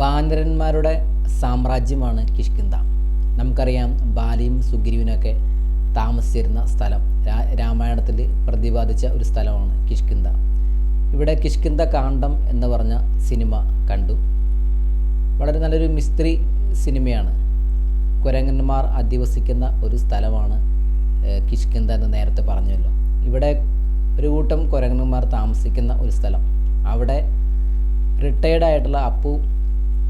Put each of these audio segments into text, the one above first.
വാനരന്മാരുടെ സാമ്രാജ്യമാണ് കിഷ്കിന്ത നമുക്കറിയാം ബാലിയും സുഗ്രീവനൊക്കെ താമസിച്ചിരുന്ന സ്ഥലം. രാമായണത്തിൽ പ്രതിപാദിച്ച ഒരു സ്ഥലമാണ് കിഷ്കിന്ത ഇവിടെ കിഷ്കിന്ത കാണ്ഡം എന്ന് പറഞ്ഞ സിനിമ കണ്ടു. വളരെ നല്ലൊരു മിസ്ത്രി സിനിമയാണ്. കുരങ്ങന്മാർ അധിവസിക്കുന്ന ഒരു സ്ഥലമാണ് കിഷ്കിന്ത എന്ന് നേരത്തെ പറഞ്ഞല്ലോ. ഇവിടെ ഒരു കൂട്ടം കുരങ്ങന്മാർ താമസിക്കുന്ന ഒരു സ്ഥലം. അവിടെ റിട്ടയർഡ് ആയിട്ടുള്ള അപ്പു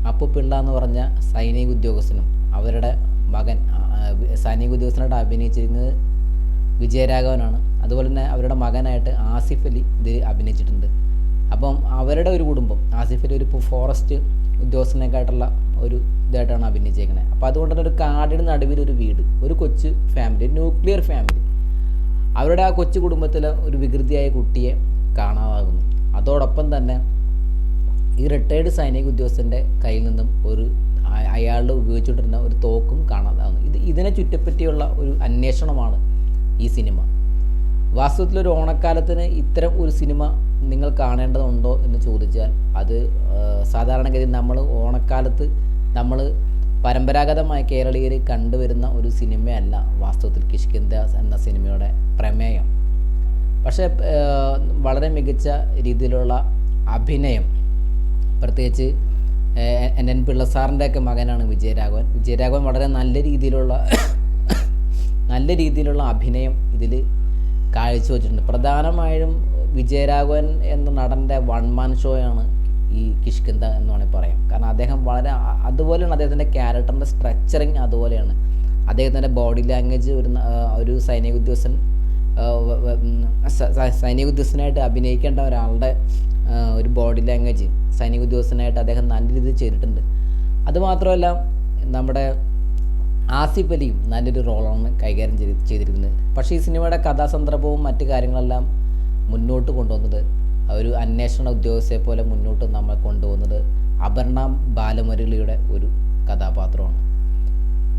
അപ്പു പിള്ള എന്ന് പറഞ്ഞ സൈനിക ഉദ്യോഗസ്ഥനും അവരുടെ മകൻ സൈനിക ഉദ്യോഗസ്ഥനായിട്ട് അഭിനയിച്ചിരുന്നത് വിജയരാഘവനാണ്. അതുപോലെ തന്നെ അവരുടെ മകനായിട്ട് ആസിഫ് അലി ഇതിൽ അഭിനയിച്ചിട്ടുണ്ട്. അപ്പം അവരുടെ ഒരു കുടുംബം ആസിഫ് അലി ഒരു ഫോറസ്റ്റ് ഉദ്യോഗസ്ഥനേക്കായിട്ടുള്ള ഒരു ഇതായിട്ടാണ് അഭിനയിച്ചേക്കുന്നത് അപ്പോൾ അതുകൊണ്ട് തന്നെ ഒരു കാടിന് നടുവിൽ ഒരു വീട് ഒരു കൊച്ചു ഫാമിലി ന്യൂക്ലിയർ ഫാമിലി. അവരുടെ ആ കൊച്ചു കുടുംബത്തിലെ ഒരു വികൃതിയായ കുട്ടിയെ കാണാതാകുന്നു. അതോടൊപ്പം തന്നെ ഈ റിട്ടയർഡ് സൈനിക ഉദ്യോഗസ്ഥന്റെ കയ്യിൽ നിന്നും ഒരു അയാളുടെ ഉപയോഗിച്ചുകൊണ്ടിരുന്ന ഒരു തോക്കും കാണാതാകുന്നു ഇത് ഇതിനെ ചുറ്റിപ്പറ്റിയുള്ള ഒരു അന്വേഷണമാണ് ഈ സിനിമ. വാസ്തവത്തിൽ ഒരു ഓണക്കാലത്തിന് ഇത്തരം ഒരു സിനിമ നിങ്ങൾ കാണേണ്ടതുണ്ടോ എന്ന് ചോദിച്ചാൽ അത് സാധാരണഗതി നമ്മൾ ഓണക്കാലത്ത് നമ്മൾ പരമ്പരാഗതമായ കേരളീയർ കണ്ടുവരുന്ന ഒരു സിനിമയല്ല വാസ്തവത്തിൽ കിഷ്കിന്ദ എന്ന സിനിമയുടെ പ്രമേയം. പക്ഷേ വളരെ മികച്ച രീതിയിലുള്ള അഭിനയം പ്രത്യേകിച്ച് എൻ എൻ പിള്ള സാറിന്റെ ഒക്കെ മകനാണ് വിജയരാഘവൻ. വിജയരാഘവൻ വളരെ നല്ല രീതിയിലുള്ള നല്ല രീതിയിലുള്ള അഭിനയം ഇതിൽ കാഴ്ചവെച്ചിട്ടുണ്ട്. പ്രധാനമായും വിജയരാഘവൻ എന്ന നടന്റെ വൺ മാൻ ഷോയാണ് ഈ കിഷ്കിന്ത എന്ന് വേണമെങ്കിൽ പറയാം. കാരണം അദ്ദേഹം വളരെ അതുപോലെയാണ് അദ്ദേഹത്തിന്റെ ക്യാരക്ടറിന്റെ സ്ട്രക്ചറിങ് അതുപോലെയാണ്. അദ്ദേഹത്തിന്റെ ബോഡി ലാംഗ്വേജ് ഒരു ഒരു സൈനിക ഉദ്യോഗസ്ഥൻ സൈനിക ഉദ്യോഗസ്ഥനായിട്ട് അഭിനയിക്കേണ്ട ഒരാളുടെ ഒരു ബോഡി ലാംഗ്വേജ് സൈനിക ഉദ്യോഗസ്ഥനായിട്ട് അദ്ദേഹം നല്ല രീതിയിൽ ചെയ്തിട്ടുണ്ട്. അതുമാത്രമല്ല നമ്മുടെ ആസിഫ് അലിയും നല്ലൊരു റോളാണ് കൈകാര്യം ചെയ്ത് ചെയ്തിരിക്കുന്നത്. പക്ഷേ ഈ സിനിമയുടെ കഥാസന്ദർഭവും മറ്റു കാര്യങ്ങളെല്ലാം മുന്നോട്ട് കൊണ്ടുവന്നത് ഒരു അന്വേഷണ ഉദ്യോഗസ്ഥയെ പോലെ മുന്നോട്ട് നമ്മൾ കൊണ്ടുപോകുന്നത് അപർണ ബാലമുരളിയുടെ ഒരു കഥാപാത്രമാണ്.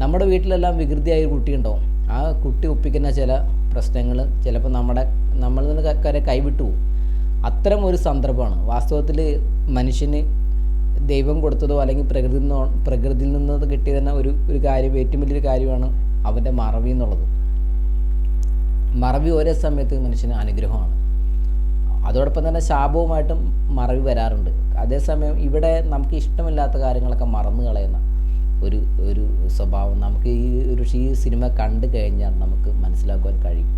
നമ്മുടെ വീട്ടിലെല്ലാം വികൃതിയായ ഒരു കുട്ടിയുണ്ടാവും ആ കുട്ടി ഒപ്പിക്കുന്ന ചില പ്രശ്നങ്ങൾ ചിലപ്പോൾ നമ്മുടെ നമ്മളിൽ നിന്ന് കൈവിട്ടു പോകും. അത്തരം ഒരു സന്ദർഭമാണ്. വാസ്തവത്തിൽ മനുഷ്യന് ദൈവം കൊടുത്തതോ അല്ലെങ്കിൽ പ്രകൃതി പ്രകൃതിയിൽ നിന്ന് കിട്ടിയ തന്നെ ഒരു ഒരു കാര്യം ഏറ്റവും വലിയൊരു കാര്യമാണ് അവന്റെ മറവി എന്നുള്ളത്. മറവി ഒരേ സമയത്ത് മനുഷ്യന് അനുഗ്രഹമാണ്. അതോടൊപ്പം തന്നെ ശാപവുമായിട്ടും മറവി വരാറുണ്ട്. അതേസമയം ഇവിടെ നമുക്ക് ഇഷ്ടമില്ലാത്ത കാര്യങ്ങളൊക്കെ മറന്നു കളയുന്ന ഒരു ഒരു സ്വഭാവം നമുക്ക് ഈ ഒരു ഈ സിനിമ കണ്ടു കഴിഞ്ഞാൽ നമുക്ക് മനസ്സിലാക്കുവാൻ കഴിയും.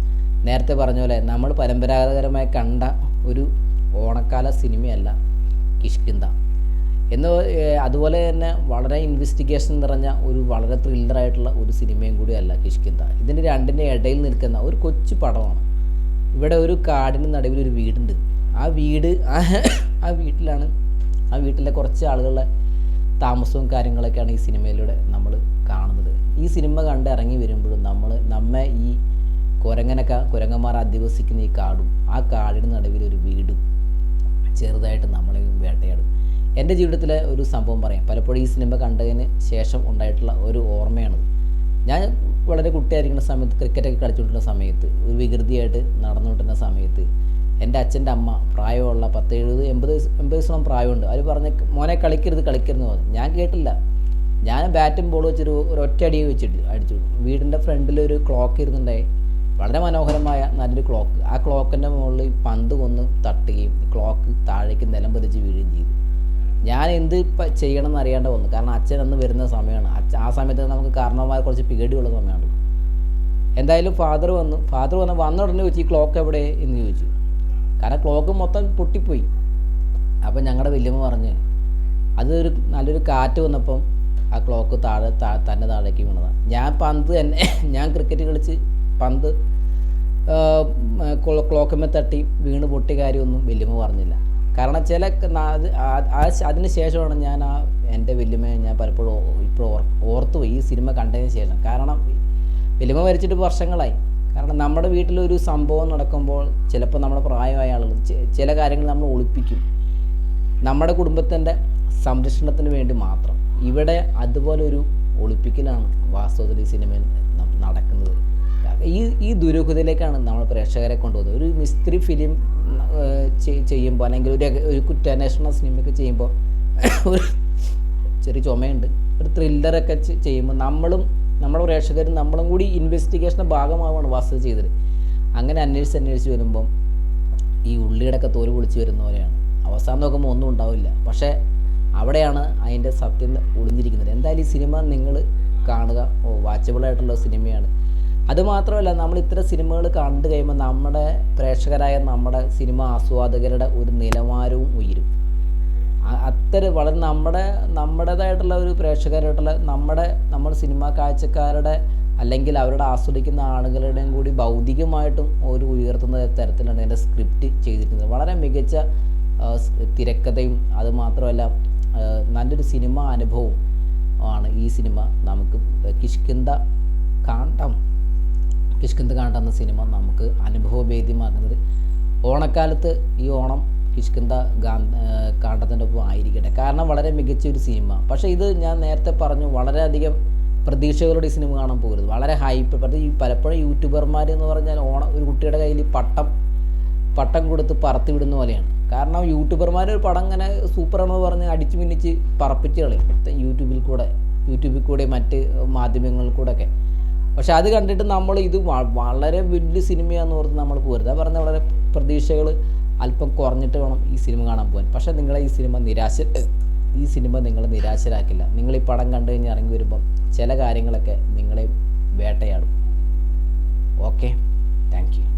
നേരത്തെ പറഞ്ഞ പോലെ നമ്മൾ പരമ്പരാഗതപരമായി കണ്ട ഒരു ഓണക്കാല സിനിമയല്ല കിഷ്കിന്ത. എന്ന് അതുപോലെ തന്നെ വളരെ ഇൻവെസ്റ്റിഗേഷൻ നിറഞ്ഞ ഒരു വളരെ ത്രില്ലറായിട്ടുള്ള ഒരു സിനിമയും കൂടിയല്ല കിഷ്കിന്ത. ഇതിന്റെ രണ്ടിന്റെ ഇടയിൽ നിൽക്കുന്ന ഒരു കൊച്ചു പടമാണ്. ഇവിടെ ഒരു കാടിന് നടുവിൽ ഒരു വീടുണ്ട്. ആ വീട് ആ വീട്ടിലാണ് ആ വീട്ടിലെ കുറച്ച് ആളുകളുടെ താമസവും കാര്യങ്ങളൊക്കെയാണ് ഈ സിനിമയിലൂടെ നമ്മൾ കാണുന്നത്. ഈ സിനിമ കണ്ട് ഇറങ്ങി വരുമ്പോഴും നമ്മൾ നമ്മെ ഈ കുരങ്ങനൊക്കെ കുരങ്ങന്മാർ അധിവസിക്കുന്ന ഈ കാടും ആ കാടിന് നടുവിൽ ഒരു വീടും ചെറുതായിട്ട് നമ്മളെ വേട്ടയാടും. എന്റെ ജീവിതത്തിലെ ഒരു സംഭവം പറയാം. പലപ്പോഴും ഈ സിനിമ കണ്ടതിന് ശേഷം ഉണ്ടായിട്ടുള്ള ഒരു ഓർമ്മയാണ്. ഞാൻ വളരെ കുട്ടിയായിരിക്കുന്ന സമയത്ത് ക്രിക്കറ്റൊക്കെ കളിച്ചുകൊണ്ടിരുന്ന സമയത്ത് ഒരു വികൃതിയായിട്ട് നടന്നുകൊണ്ടിരുന്ന സമയത്ത് എന്റെ അച്ഛന്റെ അമ്മ പ്രായമുള്ള പത്ത് എഴുപത് എൺപത് വയസ്സ് എൺപത് വയസ്സോളം പ്രായമുണ്ട്. അവർ പറഞ്ഞ് മോനെ കളിക്കരുത് കളിക്കരുത് പറഞ്ഞു. ഞാൻ കേട്ടില്ല. ഞാൻ ബാറ്റും ബോളും വെച്ചൊരു ഒരു ഒറ്റ അടി വെച്ചിട്ട് അടിച്ചു. വീടിന്റെ ഫ്രണ്ടിൽ ഒരു ക്ലോക്ക് ഇരുന്നുണ്ടായി വളരെ മനോഹരമായ നല്ലൊരു ക്ലോക്ക് ആ ക്ലോക്കിന്റെ മുകളിൽ പന്ത് കൊന്ന് തട്ടുകയും ക്ലോക്ക് താഴേക്ക് നിലം പതിച്ച് വീഴുകയും ചെയ്തു. ഞാൻ എന്ത് ചെയ്യണം എന്ന് അറിയാണ്ട് വന്നു. കാരണം അച്ഛൻ അന്ന് വരുന്ന സമയമാണ്. അച്ഛൻ ആ സമയത്ത് നമുക്ക് കാരണവന്മാർ കുറച്ച് പേടിയുള്ള സമയമാണ്. എന്തായാലും ഫാദർ വന്നു. ഫാദർ വന്ന് വന്ന ഉടനെ ചോദിച്ചു ഈ ക്ലോക്ക് എവിടെ? എന്ന് ചോദിച്ചു. കാരണം ക്ലോക്ക് മൊത്തം പൊട്ടിപ്പോയി. അപ്പം ഞങ്ങളുടെ വല്യമ്മ പറഞ്ഞ് അതൊരു നല്ലൊരു കാറ്റ് വന്നപ്പം ആ ക്ലോക്ക് താഴെ തന്നെ താഴേക്ക് വീണതാണ് ഞാൻ പന്ത് തന്നെ ഞാൻ ക്രിക്കറ്റ് കളിച്ച് പന്ത് ക്ലോക്കമ്മ തട്ടി വീണ് പൊട്ടിയ കാര്യമൊന്നും വല്യമ്മ പറഞ്ഞില്ല. കാരണം ചില അതിന് ശേഷമാണ് ഞാൻ ആ എന്റെ വല്യമ്മയെ ഞാൻ പലപ്പോഴും ഇപ്പോൾ ഓർത്തു ഈ സിനിമ കണ്ടതിന് ശേഷം. കാരണം വല്യമ്മ മരിച്ചിട്ട് വർഷങ്ങളായി. കാരണം നമ്മുടെ വീട്ടിലൊരു സംഭവം നടക്കുമ്പോൾ ചിലപ്പോൾ നമ്മുടെ പ്രായമായ ആളുകൾ ചില കാര്യങ്ങൾ നമ്മൾ ഒളിപ്പിക്കും. നമ്മുടെ കുടുംബത്തിന്റെ സംരക്ഷണത്തിന് വേണ്ടി മാത്രം. ഇവിടെ അതുപോലൊരു ഒളിപ്പിക്കലാണ് വാസ്തവത്തിൽ ഈ സിനിമയിൽ നടക്കുന്നത്. ഈ ഈ ദുരൂഹതയിലേക്കാണ് നമ്മൾ പ്രേക്ഷകരെ കൊണ്ടുപോകുന്നത്. ഒരു മിസ്ത്രി ഫിലിം ചെയ്യുമ്പോൾ അല്ലെങ്കിൽ ഒരു ഒരു കുറ്റാന്വേഷണ സിനിമയൊക്കെ ചെയ്യുമ്പോൾ ഒരു ചെറിയ ചുമയുണ്ട്. ഒരു ത്രില്ലറൊക്കെ ചെയ്യുമ്പോൾ നമ്മളും നമ്മുടെ പ്രേക്ഷകരും നമ്മളും കൂടി ഇൻവെസ്റ്റിഗേഷന്റെ ഭാഗമാവാണ് വാസ്തു ചെയ്തത്. അങ്ങനെ അന്വേഷിച്ച് അന്വേഷിച്ച് വരുമ്പം ഈ ഉള്ളിയുടെ ഒക്കെ തോൽ പൊളിച്ച് വരുന്ന പോലെയാണ്. അവസാനം നോക്കുമ്പോൾ ഒന്നും ഉണ്ടാവില്ല. പക്ഷേ അവിടെയാണ് അതിന്റെ സത്യം ഒളിഞ്ഞിരിക്കുന്നത്. എന്തായാലും ഈ സിനിമ നിങ്ങൾ കാണുക. ഓ വാച്ചബിൾ ആയിട്ടുള്ള സിനിമയാണ്. അതുമാത്രമല്ല നമ്മൾ ഇത്തരം സിനിമകൾ കണ്ടു കഴിയുമ്പോൾ നമ്മുടെ പ്രേക്ഷകരായ നമ്മുടെ സിനിമ ആസ്വാദകരുടെ ഒരു നിലവാരവും ഉയരും. അത്തരം വളരെ നമ്മുടെ നമ്മുടേതായിട്ടുള്ള ഒരു പ്രേക്ഷകരായിട്ടുള്ള നമ്മുടെ നമ്മൾ സിനിമാ കാഴ്ചക്കാരുടെ അല്ലെങ്കിൽ അവരുടെ ആസ്വദിക്കുന്ന ആളുകളുടെയും കൂടി ഭൗതികമായിട്ടും ഒരു ഉയർത്തുന്ന തരത്തിലാണ് എന്റെ സ്ക്രിപ്റ്റ് ചെയ്തിരിക്കുന്നത്. വളരെ മികച്ച തിരക്കഥയും അതുമാത്രമല്ല നല്ലൊരു സിനിമ അനുഭവവും ആണ് ഈ സിനിമ നമുക്ക്. കിഷ്കിന്ത കിഷ്കിന്ത കാണ്ടം എന്ന സിനിമ നമുക്ക് അനുഭവവേദ്യമാക്കുന്നത് ഓണക്കാലത്ത് ഈ ഓണം കിഷ്കിന്ത ഗാ കാണ്ടത്തിന്റെ ഒപ്പം ആയിരിക്കട്ടെ. കാരണം വളരെ മികച്ച ഒരു സിനിമ. പക്ഷേ ഇത് ഞാൻ നേരത്തെ പറഞ്ഞു വളരെയധികം പ്രതീക്ഷകളുടെ സിനിമ കാണാൻ പോകരുത്. വളരെ ഹൈപ്പ് പക്ഷേ ഈ പലപ്പോഴും യൂട്യൂബർമാർ എന്ന് പറഞ്ഞാൽ ഓണം ഒരു കുട്ടിയുടെ കയ്യിൽ പട്ടം പട്ടം കൊടുത്ത് പറത്തി വിടുന്ന പോലെയാണ്. കാരണം യൂട്യൂബർമാർ ഒരു പടം ഇങ്ങനെ സൂപ്പറാണെന്ന് പറഞ്ഞ് അടിച്ചു മിന്നിച്ച് പറപ്പിച്ച് കളയും. യൂട്യൂബിൽ കൂടെ യൂട്യൂബിൽ കൂടെ മറ്റ് മാധ്യമങ്ങളിൽ കൂടെ ഒക്കെ പക്ഷെ അത് കണ്ടിട്ട് നമ്മൾ ഇത് വളരെ വലിയ സിനിമയാണെന്ന് ഓർത്ത് നമ്മൾ പോരുത്. അത് പറഞ്ഞ വളരെ പ്രതീക്ഷകൾ അല്പം കുറഞ്ഞിട്ട് വേണം ഈ സിനിമ കാണാൻ പോകാൻ. പക്ഷേ നിങ്ങളെ ഈ സിനിമ നിരാശ ഈ സിനിമ നിങ്ങളെ നിരാശരാക്കില്ല. നിങ്ങൾ ഈ പടം കണ്ടു കഴിഞ്ഞ് ഇറങ്ങി വരുമ്പം ചില കാര്യങ്ങളൊക്കെ നിങ്ങളെ വേട്ടയാടും. ഓക്കെ? Thank you.